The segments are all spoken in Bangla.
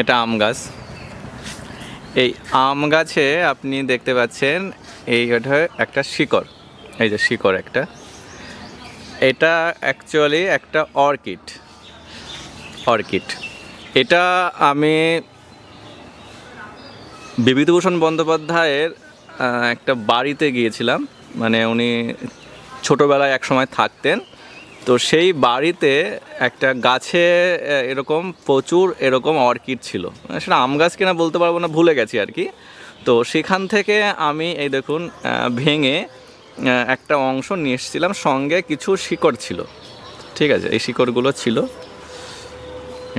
এটা আম গাছ। এই আম গাছে আপনি দেখতে পাচ্ছেন, এই ওটা একটা শিকড়, এই যে শিকড় একটা। এটা অ্যাকচুয়ালি একটা অর্কিড অর্কিড। এটা আমি বিভূতিভূষণ বন্দ্যোপাধ্যায়ের একটা বাড়িতে গিয়েছিলাম। মানে উনি ছোটোবেলায় এক সময় থাকতেন। তো সেই বাড়িতে একটা গাছে এরকম প্রচুর এরকম অর্কিড ছিল। সেটা আম গাছ কিনা বলতে পারব না, ভুলে গেছি আর কি। তো সেখান থেকে আমি, এই দেখুন ভেঙে একটা অংশ নিয়ে এসেছিলাম, সঙ্গে কিছু শিকড় ছিল। ঠিক আছে, এই শিকড়গুলো ছিল।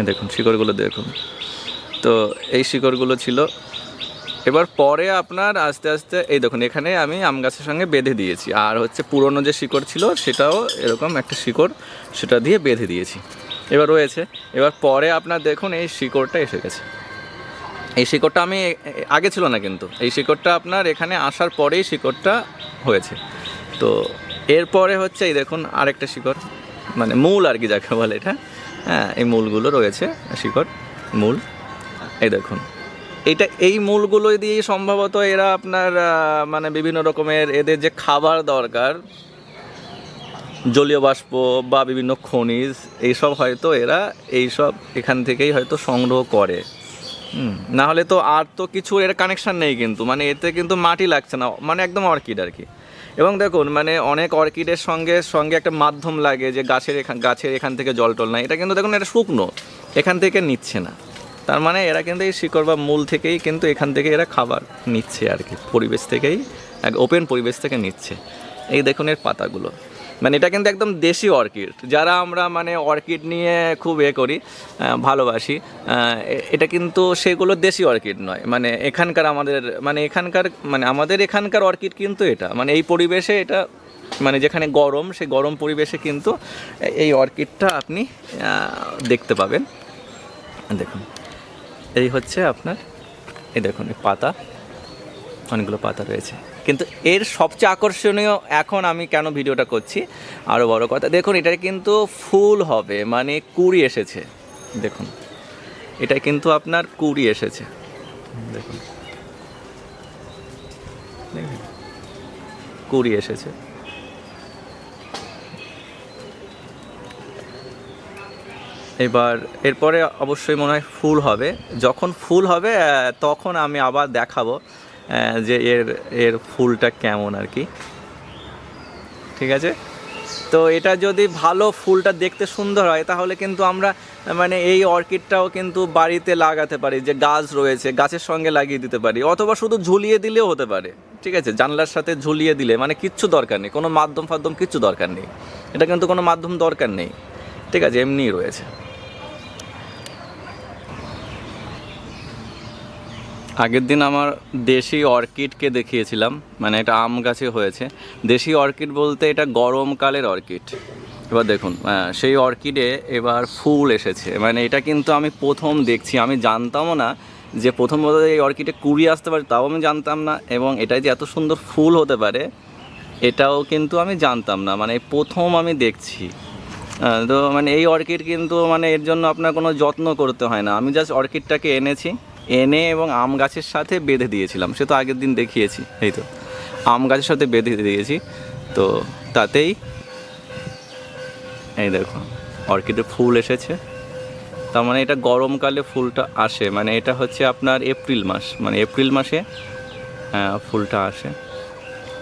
দেখুন, শিকড়গুলো দেখুন। তো এই শিকড়গুলো ছিল। এবার পরে আপনার আস্তে আস্তে, এই দেখুন, এখানে আমি আম গাছের সঙ্গে বেঁধে দিয়েছি। আর হচ্ছে পুরনো যে শিকড় ছিল, সেটাও এরকম একটা শিকড় সেটা দিয়ে বেঁধে দিয়েছি। এবার রয়েছে, এবার পরে আপনার দেখুন, এই শিকড়টা এসে গেছে। এই শিকড়টা আমি আগে ছিল না কিন্তু, এই শিকড়টা আপনার এখানে আসার পরেই শিকড়টা হয়েছে। তো এরপরে হচ্ছে, এই দেখুন, আরেকটা শিকড় মানে মূল আর কি যাকে বলে এটা। হ্যাঁ এই মূলগুলো রয়েছে, শিকড়, মূল। এই দেখুন এইটা এই মূলগুলো দিয়েই সম্ভবত এরা আপনার মানে বিভিন্ন রকমের এদের যে খাবার দরকার, জলীয় বাষ্প বা বিভিন্ন খনিজ, এইসব হয়তো এরা এইসব এখান থেকেই হয়তো সংগ্রহ করে। না হলে তো আর তো কিছু এর কানেকশান নেই কিন্তু মানে এতে কিন্তু মাটি লাগছে না মানে একদম অর্কিড আর কি। এবং দেখুন মানে অনেক অর্কিডের সঙ্গে সঙ্গে একটা মাধ্যম লাগে যে গাছের এখান গাছের এখান থেকে জল টল না এটা কিন্তু দেখুন এটা শুকনো, এখান থেকে নিচ্ছে না। তার মানে এরা কিন্তু এই শিকড় বা মূল থেকেই কিন্তু এখান থেকে এরা খাবার নিচ্ছে আর কি, পরিবেশ থেকেই, এক ওপেন পরিবেশ থেকে নিচ্ছে। এই দেখুন এর পাতাগুলো। মানে এটা কিন্তু একদম দেশি অর্কিড যারা আমরা মানে অর্কিড নিয়ে খুব এ করি ভালোবাসি এটা কিন্তু সেগুলো দেশি অর্কিড নয়। মানে এখানকার আমাদের মানে এখানকার মানে আমাদের এখানকার অর্কিড কিন্তু এটা। মানে এই পরিবেশে এটা মানে যেখানে গরম, সেই গরম পরিবেশে কিন্তু এই অর্কিডটা আপনি দেখতে পাবেন। দেখুন। এই হচ্ছে আপনার, এই দেখুন, এই পাতা। অনেকগুলো পাতা রয়েছে। কিন্তু এর সবচেয়ে আকর্ষণীয় এখন আমি কেন ভিডিওটা করছি আরও বড় কথা, দেখুন এটা কিন্তু ফুল হবে মানে কুড়ি এসেছে। দেখুন, এটা কিন্তু আপনার কুড়ি এসেছে। দেখুন দেখুন। কুড়ি এসেছে। এবার, এরপরে অবশ্যই মনে হয় ফুল হবে। যখন ফুল হবে তখন আমি আবার দেখাবো যে এর এর ফুলটা কেমন আর কি। ঠিক আছে? তো এটা যদি ভালো ফুলটা দেখতে সুন্দর হয়, তাহলে কিন্তু আমরা মানে এই অর্কিডটাও কিন্তু বাড়িতে লাগাতে পারি, যে গাছ রয়েছে, গাছের সঙ্গে লাগিয়ে দিতে পারি, অথবা শুধু ঝুলিয়ে দিলেও হতে পারে। ঠিক আছে? জানলার সাথে ঝুলিয়ে দিলে মানে কিচ্ছু দরকার নেই, কোনো মাধ্যম ফাধ্যম কিচ্ছু দরকার নেই। এটা কিন্তু কোনো মাধ্যম দরকার নেই। ঠিক আছে এমনিই রয়েছে। আগের দিন আমার দেশি অর্কিডকে দেখিয়েছিলাম মানে এটা আম গাছে হয়েছে। দেশি অর্কিড বলতে এটা গরমকালের অর্কিড। এবার দেখুন সেই অর্কিডে এবার ফুল এসেছে। মানে এটা কিন্তু আমি প্রথম দেখছি, আমি জানতামও না যে প্রথম বলতে এই অর্কিডে কুড়ি আসতে পারে, তাও আমি জানতাম না। এবং এটাই যে এত সুন্দর ফুল হতে পারে, এটাও কিন্তু আমি জানতাম না। মানে প্রথম আমি দেখছি। তো মানে এই অর্কিড কিন্তু মানে এর জন্য আপনার কোনো যত্ন করতে হয় না। আমি জাস্ট অর্কিডটাকে এনেছি এনে এবং আম গাছের সাথে বেঁধে দিয়েছিলাম। সে তো আগের দিন দেখিয়েছি এই তো। আম গাছের সাথে বেঁধে দিয়েছি তো তাতেই এই দেখো অর্কিডের ফুল এসেছে। তার মানে এটা গরমকালে ফুলটা আসে মানে এটা হচ্ছে আপনার এপ্রিল মাস মানে এপ্রিল মাসে আহ, ফুলটা আসে।